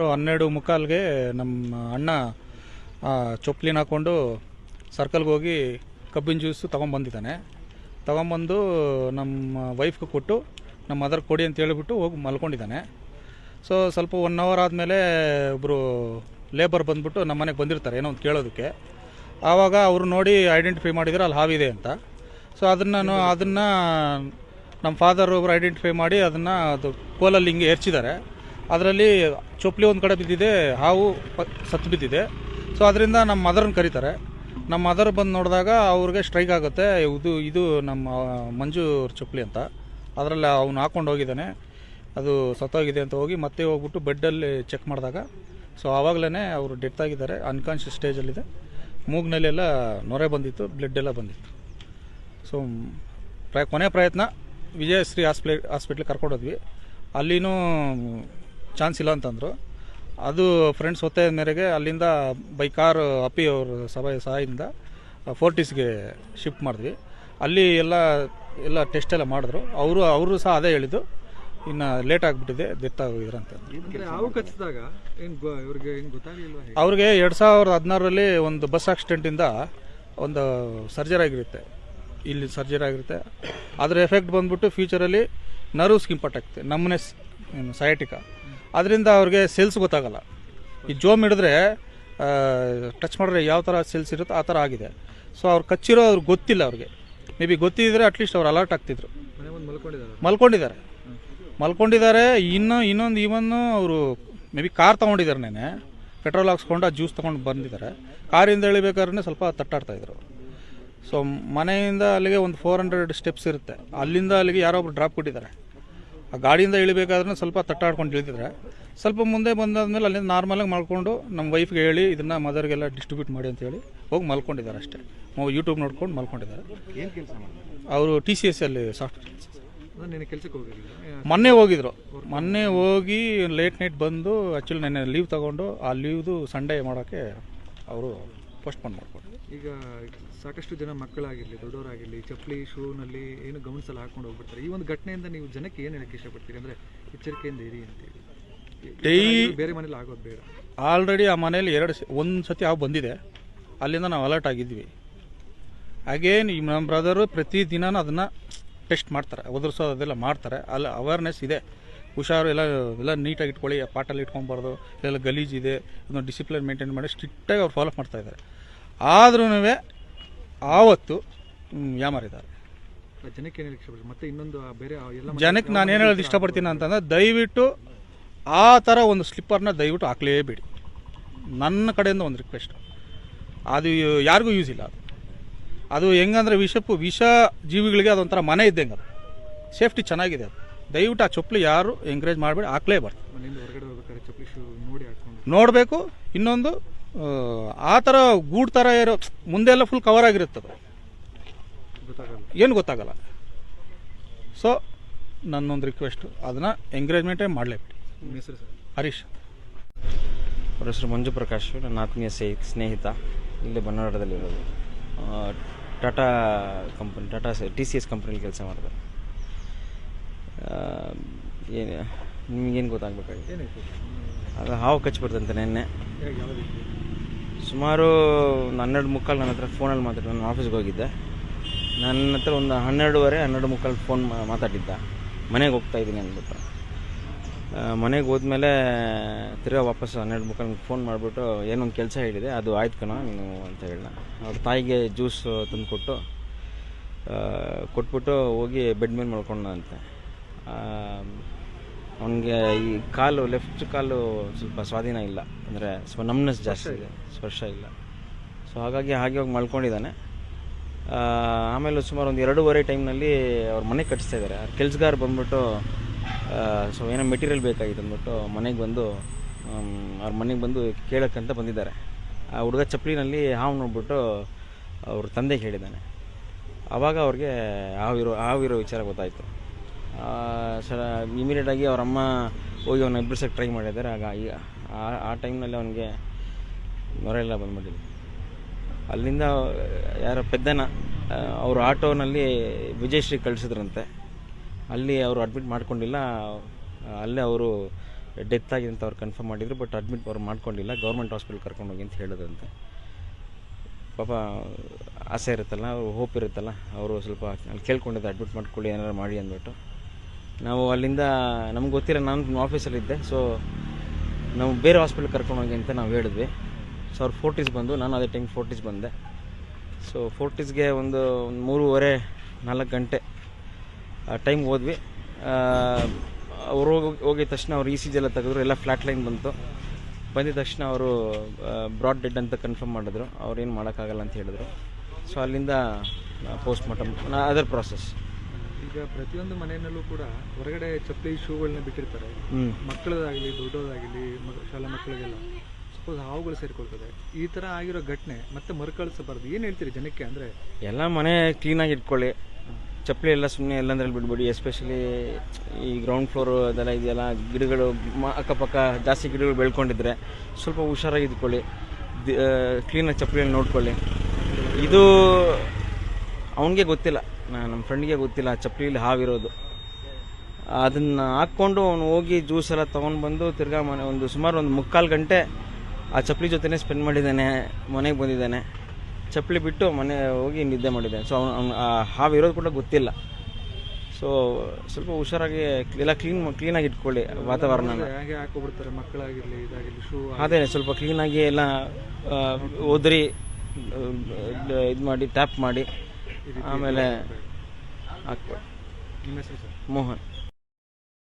ಹನ್ನೆರಡು ಮುಕ್ಕಾಲ್ಗೆ ನಮ್ಮ ಅಣ್ಣ ಹಾಕೊಂಡು ಹಾಕ್ಕೊಂಡು ಸರ್ಕಲ್ಗೆ ಹೋಗಿ ಕಬ್ಬಿನ ಜ್ಯೂಸು ತೊಗೊಂಬಂದಿದ್ದಾನೆ. ತೊಗೊಂಬಂದು ನಮ್ಮ ವೈಫ್ಗೆ ಕೊಟ್ಟು, ನಮ್ಮ ಮದರ್ ಕೊಡಿ ಅಂತ ಹೇಳಿಬಿಟ್ಟು ಹೋಗಿ ಮಲ್ಕೊಂಡಿದ್ದಾನೆ. ಸೊ ಸ್ವಲ್ಪ ಒನ್ ಅವರ್ ಆದಮೇಲೆ ಒಬ್ಬರು ಲೇಬರ್ ಬಂದುಬಿಟ್ಟು ನಮ್ಮ ಮನೆಗೆ ಬಂದಿರ್ತಾರೆ, ಏನೋ ಒಂದು ಕೇಳೋದಕ್ಕೆ. ಆವಾಗ ಅವರು ನೋಡಿ ಐಡೆಂಟಿಫೈ ಮಾಡಿದರೆ ಅಲ್ಲಿ ಹಾವಿದೆ ಅಂತ. ಸೊ ಅದನ್ನು ಅದನ್ನು ನಮ್ಮ ಫಾದರ್ ಒಬ್ಬರು ಐಡೆಂಟಿಫೈ ಮಾಡಿ ಅದನ್ನು ಅದು ಕೋಲಲ್ಲಿ ಹಿಂಗೆ ಎರ್ಚಿದ್ದಾರೆ ಅದರಲ್ಲಿ ಚೊಪ್ಲಿ ಒಂದು ಕಡೆ ಬಿದ್ದಿದೆ, ಹಾವು ಸತ್ತು ಬಿದ್ದಿದೆ. ಸೊ ಅದರಿಂದ ನಮ್ಮ ಮದರ್ನ ಕರೀತಾರೆ. ನಮ್ಮ ಮದರ್ ಬಂದು ನೋಡಿದಾಗ ಅವ್ರಿಗೆ ಸ್ಟ್ರೈಕ್ ಆಗುತ್ತೆ. ಇದು ಇದು ನಮ್ಮ ಮಂಜು ಚೊಪ್ಲಿ ಅಂತ. ಅದರಲ್ಲಿ ಅವನು ಹಾಕೊಂಡು ಹೋಗಿದ್ದಾನೆ. ಅದು ಸತ್ತೋಗಿದೆ ಅಂತ ಹೋಗಿ ಮತ್ತೆ ಹೋಗ್ಬಿಟ್ಟು ಬೆಡ್ಡಲ್ಲಿ ಚೆಕ್ ಮಾಡಿದಾಗ. ಸೊ ಆವಾಗಲೇ ಅವರು ಡೆತ್ ಆಗಿದ್ದಾರೆ. ಅನ್ಕಾನ್ಷಿಯಸ್ ಸ್ಟೇಜಲ್ಲಿದೆ ಮೂಗ್ನಲ್ಲೆಲ್ಲ ನೊರೆ ಬಂದಿತ್ತು ಬ್ಲಡ್ ಎಲ್ಲ ಬಂದಿತ್ತು. ಸೊ ಪ್ರಯ, ಕೊನೆ ಪ್ರಯತ್ನ ವಿಜಯಶ್ರೀ ಹಾಸ್ಪಿಟ್ಲ್ ಹಾಸ್ಪಿಟ್ಲಿಗೆ ಕರ್ಕೊಂಡೋದ್ವಿ ಅಲ್ಲಿನೂ ಚಾನ್ಸ್ ಇಲ್ಲ ಅಂತಂದರು. ಅದು ಫ್ರೆಂಡ್ಸ್ ಒತ್ತಾಯದ ಮೇರೆಗೆ ಅಲ್ಲಿಂದ ಬೈ ಕಾರ್ ಅಪ್ಪಿ ಅವ್ರ ಸಭೆ ಸಹಾಯದಿಂದ ಫೋರ್ಟಿಸ್ಗೆ ಶಿಫ್ಟ್ ಮಾಡಿದ್ವಿ. ಅಲ್ಲಿ ಎಲ್ಲ ಎಲ್ಲ ಟೆಸ್ಟ್ ಎಲ್ಲ ಮಾಡಿದ್ರು. ಅವರು ಅವರು ಸಹ ಅದೇ ಹೇಳಿದ್ದು. ಇನ್ನು ಲೇಟ್ ಆಗಿಬಿಟ್ಟಿದೆ ಡೆತ್ ಆಗಿದ್ರು ಅಂತ. ಅವ್ರಿಗೆ ಎರಡು ಸಾವಿರದ ಹದಿನಾರರಲ್ಲಿ ಒಂದು ಬಸ್ ಆಕ್ಸಿಡೆಂಟಿಂದ ಒಂದು ಸರ್ಜರಿ ಆಗಿರುತ್ತೆ. ಇಲ್ಲಿ ಸರ್ಜರಿ ಆಗಿರುತ್ತೆ. ಅದರ ಎಫೆಕ್ಟ್ ಬಂದ್ಬಿಟ್ಟು ಫ್ಯೂಚರಲ್ಲಿ ನರ್ವ್ಸ್ಗೆ ಇಂಪಾರ್ಟ್ ಆಗುತ್ತೆ ನಮ್ಮನೆ ಸಯಾಟಿಕ ಅದರಿಂದ ಅವ್ರಿಗೆ ಸೇಲ್ಸ್ ಗೊತ್ತಾಗಲ್ಲ. ಈ ಜೋಮ್ ಹಿಡಿದ್ರೆ ಟಚ್ ಮಾಡಿದ್ರೆ ಯಾವ ಥರ ಸೇಲ್ಸ್ ಇರುತ್ತೋ ಆ ಥರ ಆಗಿದೆ. ಸೊ ಅವ್ರು ಕಚ್ಚಿರೋ ಅವ್ರಿಗೆ ಗೊತ್ತಿಲ್ಲ ಅವ್ರಿಗೆ. ಮೇ ಬಿ ಗೊತ್ತಿದ್ರೆ ಅಟ್ಲೀಸ್ಟ್ ಅವ್ರು ಅಲರ್ಟ್ ಆಗ್ತಿದ್ರು. ಮಲ್ಕೊಂಡಿದ್ದಾರೆ. ಮಲ್ಕೊಂಡಿದ್ದಾರೆ, ಇನ್ನೂ ಇನ್ನು ಇನ್ನೊಂದು ಇವನ್ನು ಅವರು ಮೇ ಬಿ ಕಾರ್ ತೊಗೊಂಡಿದ್ದಾರೆ ನೆನೆ ಪೆಟ್ರೋಲ್ ಹಾಕ್ಸ್ಕೊಂಡು ಆ ಜ್ಯೂಸ್ ತೊಗೊಂಡು ಬಂದಿದ್ದಾರೆ. ಕಾರಿಂದ ಎಳಿಬೇಕಾದ್ರೆ ಸ್ವಲ್ಪ ತಟ್ಟಾಡ್ತಾಯಿದ್ರು ಸೊ ಮನೆಯಿಂದ ಅಲ್ಲಿಗೆ ಒಂದು ಫೋರ್ ಹಂಡ್ರೆಡ್ ಸ್ಟೆಪ್ಸ್ ಇರುತ್ತೆ. ಅಲ್ಲಿಂದ ಅಲ್ಲಿಗೆ ಯಾರೋ ಒಬ್ರು ಡ್ರಾಪ್ ಕೊಟ್ಟಿದ್ದಾರೆ. ಆ ಗಾಡಿಯಿಂದ ಇಳಿಬೇಕಾದ್ರೂ ಸ್ವಲ್ಪ ತಟ್ಟಾಡ್ಕೊಂಡು ಇಳಿದಿದ್ರೆ ಸ್ವಲ್ಪ ಮುಂದೆ ಬಂದಾದ್ಮೇಲೆ ಅಲ್ಲಿಂದ ನಾರ್ಮಲಾಗಿ ಮಲ್ಕೊಂಡು ನಮ್ಮ ವೈಫ್ಗೆ ಹೇಳಿ ಇದನ್ನು ಮದರ್ಗೆಲ್ಲ ಡಿಸ್ಟ್ರಿಬ್ಯೂಟ್ ಮಾಡಿ ಅಂತ ಹೇಳಿ ಹೋಗಿ ಮಲ್ಕೊಂಡಿದ್ದಾರೆ ಅಷ್ಟೇ. ಯೂಟ್ಯೂಬ್ ನೋಡ್ಕೊಂಡು ಮಲ್ಕೊಂಡಿದ್ದಾರೆ. ಏನ್ ಕೆಲಸ ಮಾಡಿ ಅವರು ಟಿ ಸಿ ಎಸ್ ಅಲ್ಲಿ ಸಾಫ್ಟ್ವೇರ್ ನಾನು ನಿನ್ನೆ ಕೆಲ್ಸಕ್ಕೆ ಹೋಗಿರ್ಲಿಲ್ಲ ಮೊನ್ನೆ ಹೋಗಿದ್ರು. ಮೊನ್ನೆ ಹೋಗಿ ಲೇಟ್ ನೈಟ್ ಬಂದು ಆ್ಯಕ್ಚುಲಿ ನೆನ್ನೆ ಲೀವ್ ತಗೊಂಡು ಆ ಲೀವ್ದು ಸಂಡೇ ಮಾಡೋಕ್ಕೆ ಅವರು ಪೋಸ್ಟ್ಪೋನ್ ಮಾಡ್ಕೊಂಡು ಈಗ ಸಾಕಷ್ಟು ಜನ ಮಕ್ಕಳಾಗಿರಲಿ ದೊಡ್ಡವರಾಗಿರಲಿ ಚಪ್ಪಲಿ ಶೂನಲ್ಲಿ ಏನು ಗಮನಿಸಲು ಹಾಕೊಂಡು ಹೋಗ್ಬಿಡ್ತಾರೆ. ಈ ಒಂದು ಘಟನೆಯಿಂದ ನೀವು ಜನಕ್ಕೆ ಏನು ಹೇಳಕ್ಕೆ ಇಷ್ಟಪಡ್ತೀರಿ? ಅಂದರೆ ಎಚ್ಚರಿಕೆಯಿಂದ ಇರಿ ಅಂತೇಳಿ ಥರ ಇದು ಬೇರೆ ಮನೇಲಿ ಆಗೋದು ಬೇಡ. ಆಲ್ರೆಡಿ ಆ ಮನೇಲಿ ಎರಡು ಒಂದು ಸತಿ ಆ ಬಂದಿದೆ. ಅಲ್ಲಿಂದ ನಾವು ಅಲರ್ಟ್ ಆಗಿದ್ವಿ. ಅಗೇನ್ ಈ ನಮ್ಮ ಬ್ರದರು ಪ್ರತಿದಿನ ಅದನ್ನು ಟೆಸ್ಟ್ ಮಾಡ್ತಾರೆ. ಒದರ್ಸೋದೆಲ್ಲ ಮಾಡ್ತಾರೆ. ಅಲ್ಲಿ ಅವೇರ್ನೆಸ್ ಇದೆ. ಹುಷಾರು ಎಲ್ಲ ಎಲ್ಲ ನೀಟಾಗಿ ಇಟ್ಕೊಳ್ಳಿ ಪಾಟಲ್ಲಿ ಇಟ್ಕೊಬಾರ್ದು ಎಲ್ಲ ಗಲೀಜಿದೆ ಅದನ್ನು ಡಿಸಿಪ್ಲಿನ್ ಮೇಂಟೈನ್ ಮಾಡಿ ಸ್ಟ್ರಿಕ್ಟಾಗಿ ಅವ್ರು ಫಾಲೋ ಮಾಡ್ತಾ ಇದ್ದಾರೆ. ಆದ್ರೂ ಆವತ್ತು ಯಾಮಾರಿದ್ದಾರೆ ಜನಕ್ಕೆ ಮತ್ತೆ ಇನ್ನೊಂದು ಬೇರೆ ಎಲ್ಲ ಜನಕ್ಕೆ ನಾನು ಏನು ಹೇಳೋದು ಇಷ್ಟಪಡ್ತೀನಿ ಅಂತಂದ್ರೆ ದಯವಿಟ್ಟು ಆ ಥರ ಒಂದು ಸ್ಲಿಪ್ಪರ್ನ ದಯವಿಟ್ಟು ಹಾಕ್ಲೇಬೇಡಿ. ನನ್ನ ಕಡೆಯಿಂದ ಒಂದು ರಿಕ್ವೆಸ್ಟ್ ಅದು ಯಾರಿಗೂ ಯೂಸ್ ಇಲ್ಲ ಅದು. ಅದು ಹೆಂಗಂದ್ರೆ ವಿಷಪ್ಪು ವಿಷ ಜೀವಿಗಳಿಗೆ ಅದೊಂಥರ ಮನೆ ಇದ್ದಂಗೆ ಅದು. ಸೇಫ್ಟಿ ಚೆನ್ನಾಗಿದೆ ಅದು. ದಯವಿಟ್ಟು ಆ ಚಪ್ಪಲಿ ಯಾರು ಎಂಕರೇಜ್ ಮಾಡಬೇಡಿ ಹಾಕ್ಲೇಬಾರ್ದು ನೋಡಬೇಕು ಇನ್ನೊಂದು ಆ, ಥರ ಗೂಡ್ ಥರ ಇರೋ ಮುಂದೆಲ್ಲ ಫುಲ್ ಕವರ್ ಆಗಿರುತ್ತದೆ. ಏನು ಗೊತ್ತಾಗಲ್ಲ. ಸೊ ನನ್ನೊಂದು ರಿಕ್ವೆಸ್ಟು ಅದನ್ನು ಎಂಕರೇಜ್ಮೆಂಟೇ ಮಾಡಲೇಬೇಡಿ ಹರೀಶ್. ಅವ್ರ ಹೆಸರು ಮಂಜು ಪ್ರಕಾಶ್ ನನ್ನ ಆತ್ಮೀಯ ಸ್ನೇಹಿತ ಸ್ನೇಹಿತ. ಇಲ್ಲಿ ಬನ್ನವಾಡದಲ್ಲಿರೋದು. ಆ, Tata company Tata T C S ಕಂಪ್ನಿಲಿ ಕೆಲಸ ಮಾಡಿದೆ ಏನು ನಿಮಗೇನು ಗೊತ್ತಾಗಬೇಕಾಗಿತ್ತು? ಏನಾಯ್ತು ಅದು ಹಾವು ಕಚ್ಬಿಡ್ತಂತೆ ನಿನ್ನೆ. ಹೇಗೆ ಯಾವ ಸುಮಾರು ಹನ್ನೆರಡು ಮುಕ್ಕಾಲು ನನ್ನ ಹತ್ರ ಫೋನಲ್ಲಿ ಮಾತಾಡಿ ನಾನು ಆಫೀಸ್ಗೆ ಹೋಗಿದ್ದೆ. ನನ್ನ ಹತ್ರ ಒಂದು ಹನ್ನೆರಡುವರೆ ಹನ್ನೆರಡು ಮುಕ್ಕಾಲು ಫೋನ್ ಮಾತಾಡಿದ್ದ. ಮನೆಗೆ ಹೋಗ್ತಾ ಇದ್ದೀನಿ ಅಂದ್ಬಿಟ್ಟು. ಮನೆಗೆ ಹೋದ್ಮೇಲೆ ತಿರ್ಗಾ ವಾಪಸ್ ಹನ್ನೆರಡು ಮುಕ್ಕಾಲು ಫೋನ್ ಮಾಡಿಬಿಟ್ಟು ಏನೊಂದು ಕೆಲಸ ಹೇಳಿದೆ ಅದು ಆಯ್ತು ಕಣ ನೀನು ಅಂತ ಹೇಳಿ ಅವ್ರ ತಾಯಿಗೆ ಜ್ಯೂಸ್ ತಂದುಕೊಟ್ಟು ಕೊಟ್ಬಿಟ್ಟು ಹೋಗಿ ಬೆಡ್ ಮೇಲೆ ಮಲ್ಕೊಂಡಂತೆ ಅವನಿಗೆ ಈ ಕಾಲು ಲೆಫ್ಟ್ ಕಾಲು ಸ್ವಲ್ಪ ಸ್ವಾಧೀನ ಇಲ್ಲ. ಅಂದರೆ ಸ್ವ ನಮ್ನೆಸ್ ಜಾಸ್ತಿ ಇದೆ. ಸ್ಪರ್ಶ ಇಲ್ಲ. ಸೊ ಹಾಗಾಗಿ ಹಾಗೆ ಹೋಗಿ ಮಲ್ಕೊಂಡಿದ್ದಾನೆ. ಆಮೇಲೆ ಸುಮಾರು ಒಂದು ಎರಡೂವರೆ ಟೈಮ್ನಲ್ಲಿ ಅವ್ರ ಮನೆ ಕಟ್ಟಿಸ್ತಾ ಇದ್ದಾರೆ ಕೆಲ್ಸಗಾರ ಬಂದ್ಬಿಟ್ಟು ಸೊ ಏನೋ ಮೆಟೀರಿಯಲ್ ಬೇಕಾಗಿತ್ತು ಅಂದ್ಬಿಟ್ಟು ಮನೆಗೆ ಬಂದು ಅವ್ರ ಮನೆಗೆ ಬಂದು ಕೇಳೋಕ್ಕಂತ ಬಂದಿದ್ದಾರೆ. ಆ ಹುಡುಗ ಚಪ್ಪಲಿನಲ್ಲಿ ಹಾವು ನೋಡ್ಬಿಟ್ಟು ಅವ್ರ ತಂದೆಗೆ ಹೇಳಿದ್ದಾನೆ. ಆವಾಗ ಅವ್ರಿಗೆ ಹಾವಿರೋ ಹಾವಿರೋ ವಿಚಾರ ಗೊತ್ತಾಯಿತು. ಸರ ಇಮಿಡಿಯೇಟಾಗಿ ಅವರಮ್ಮ ಹೋಗಿ ಅವನ್ನ ಎಬ್ಬಿಸೋಕ್ಕೆ ಟ್ರೈ ಮಾಡಿದ್ದಾರೆ. ಆಗ ಈಗ ಆ- ಟೈಮ್ನಲ್ಲಿ ಅವನಿಗೆ ನೊರೆ ಎಲ್ಲ ಬಂದ್ಬಿಟ್ಟಿದೆ. ಅಲ್ಲಿಂದ, ಯಾರೋ ಪೆದ್ದನ ಅವರು ಆಟೋನಲ್ಲಿ ವಿಜಯಶ್ರೀ ಕಳಿಸಿದ್ರಂತೆ. ಅಲ್ಲಿ ಅವರು ಅಡ್ಮಿಟ್ ಮಾಡ್ಕೊಂಡಿಲ್ಲ. ಅಲ್ಲೇ ಅವರು ಡೆತ್ ಆಗಿದೆ ಅಂತ ಅವ್ರು ಕನ್ಫರ್ಮ್ ಮಾಡಿದರು ಬಟ್ ಅಡ್ಮಿಟ್ ಅವ್ರು ಮಾಡ್ಕೊಂಡಿಲ್ಲ. ಗೌರ್ಮೆಂಟ್ ಹಾಸ್ಪಿಟಲ್ ಕರ್ಕೊಂಡು ಹೋಗಿ ಅಂತ ಹೇಳಿದ್ರಂತೆ. ಪಾಪ, ಆಸೆ ಇರುತ್ತಲ್ಲ ಹೋಪ್ ಇರುತ್ತಲ್ಲ, ಅವರು ಸ್ವಲ್ಪ ಅಲ್ಲಿ ಕೇಳ್ಕೊಂಡಿದ್ದೆ ಅಡ್ಮಿಟ್ ಮಾಡ್ಕೊಳ್ಳಿ ಏನಾರು ಮಾಡಿ ಅಂದ್ಬಿಟ್ಟು. ನಾವು ಅಲ್ಲಿಂದ, ನಮ್ಗೆ ಗೊತ್ತಿರೋ ನಾನು ಆಫೀಸಲ್ಲಿದ್ದೆ ಸೊ ನಾವು ಬೇರೆ ಹಾಸ್ಪಿಟಲ್ ಕರ್ಕೊಂಡೋಗಿ ಅಂತ ನಾವು ಹೇಳಿದ್ವಿ. ಸೊ ಅವ್ರು ಫೋರ್ಟೀಸ್ ಬಂದು, ನಾನು ಅದೇ ಟೈಮ್ ಫೋರ್ಟೀಸ್ ಬಂದೆ. ಸೊ ಫೋರ್ಟೀಸ್ಗೆ ಒಂದು ಒಂದು ಮೂರುವರೆ, ನಾಲ್ಕು ಗಂಟೆ ಟೈಮ್ ಹೋದ್ವಿ. ಅವ್ರು ಹೋಗಿ, ಹೋಗಿದ ತಕ್ಷಣ ಅವ್ರು ಇ ಸಿ ಜಿ ಎಲ್ಲ ತೆಗೆದ್ರು, ಎಲ್ಲ ಫ್ಲಾಟ್ ಲೈನ್ ಬಂತು. ಬಂದಿದ ತಕ್ಷಣ ಅವರು ಬ್ರಾಡ್ ಡೆಡ್ ಅಂತ ಕನ್ಫರ್ಮ್ ಮಾಡಿದ್ರು. ಅವ್ರೇನು ಮಾಡೋಕ್ಕಾಗಲ್ಲ ಅಂತ ಹೇಳಿದ್ರು. ಸೊ ಅಲ್ಲಿಂದ ಪೋಸ್ಟ್ ಮಾರ್ಟಮ್ ಅದರ್ ಪ್ರಾಸೆಸ್ ಈಗ ಪ್ರತಿಯೊಂದು ಮನೆಯಲ್ಲೂ ಕೂಡ ಹೊರಗಡೆ ಚಪ್ಪಲಿ ಶೂಗಳನ್ನ ಬಿಟ್ಟಿರ್ತಾರೆ. ಮಕ್ಕಳದಾಗಲಿ ದೊಡ್ಡದಾಗಲಿ ಶಾಲಾ ಮಕ್ಕಳಿಗೆಲ್ಲ. ಸಪೋಸ್ ಹಾವುಗಳು ಸೇರಿಕೊಳ್ತದೆ. ಈ ಥರ ಆಗಿರೋ ಘಟನೆ ಮತ್ತೆ ಮರುಕಳಿಸಬಾರ್ದು. ಏನು ಹೇಳ್ತೀರಿ ಜನಕ್ಕೆ ಅಂದರೆ? ಎಲ್ಲ ಮನೆ ಕ್ಲೀನಾಗಿ ಇಟ್ಕೊಳ್ಳಿ. ಚಪ್ಪಲಿ ಎಲ್ಲ ಸುಮ್ಮನೆ ಎಲ್ಲಂದ್ರಲ್ಲಿ ಬಿಡ್ಬೇಡಿ ಎಸ್ಪೆಷಲಿ ಈ ಗ್ರೌಂಡ್ ಫ್ಲೋರ್ ಅದೆಲ್ಲ ಇದೆಯಲ್ಲ ಗಿಡಗಳು ಅಕ್ಕಪಕ್ಕ ಜಾಸ್ತಿ ಗಿಡಗಳು ಬೆಳ್ಕೊಂಡಿದ್ರೆ ಸ್ವಲ್ಪ ಹುಷಾರಾಗಿ ಇದ್ಕೊಳ್ಳಿ. ಕ್ಲೀನಾಗಿ ಚಪ್ಪಲಿಯಲ್ಲಿ ನೋಡ್ಕೊಳ್ಳಿ. ಇದು ಅವನಿಗೆ ಗೊತ್ತಿಲ್ಲ. ನಮ್ಮ ಫ್ರೆಂಡ್ಗೆ ಗೊತ್ತಿಲ್ಲ ಚಪ್ಪಲಿಲಿ ಹಾವಿರೋದು. ಅದನ್ನು ಹಾಕ್ಕೊಂಡು ಅವನು ಹೋಗಿ ಜ್ಯೂಸ್ ಎಲ್ಲ ತೊಗೊಂಡು ಬಂದು ತಿರ್ಗಾ ಮನೆ ಒಂದು ಸುಮಾರು ಒಂದು ಮುಕ್ಕಾಲು ಗಂಟೆ ಆ ಚಪ್ಪಲಿ ಜೊತೆನೇ ಸ್ಪೆಂಡ್ ಮಾಡಿದ್ದಾನೆ ಮನೆಗೆ ಬಂದಿದ್ದಾನೆ. ಚಪ್ಪಲಿ ಬಿಟ್ಟು ಮನೆ ಹೋಗಿ ನಿದ್ದೆ ಮಾಡಿದ್ದಾನೆ. ಸೊ ಅವನು ಆ ಹಾವು ಇರೋದು ಕೂಡ ಗೊತ್ತಿಲ್ಲ. ಸೊ ಸ್ವಲ್ಪ ಹುಷಾರಾಗಿ ಎಲ್ಲ ಕ್ಲೀನ್ ಕ್ಲೀನಾಗಿ ಇಟ್ಕೊಳ್ಳಿ ವಾತಾವರಣ ಹೇಗೆ ಹಾಕೊಬಿಡ್ತಾರೆ ಮಕ್ಕಳಾಗಿರಲಿ ಇದಾಗಿರಲಿ ಶೂ ಅದೇ ಸ್ವಲ್ಪ ಕ್ಲೀನಾಗಿ ಎಲ್ಲ ಒದರಿ ಇದು ಮಾಡಿ ಟ್ಯಾಪ್ ಮಾಡಿ. ಆಮೇಲೆ ಹೆಸರು ಮೋಹನ್.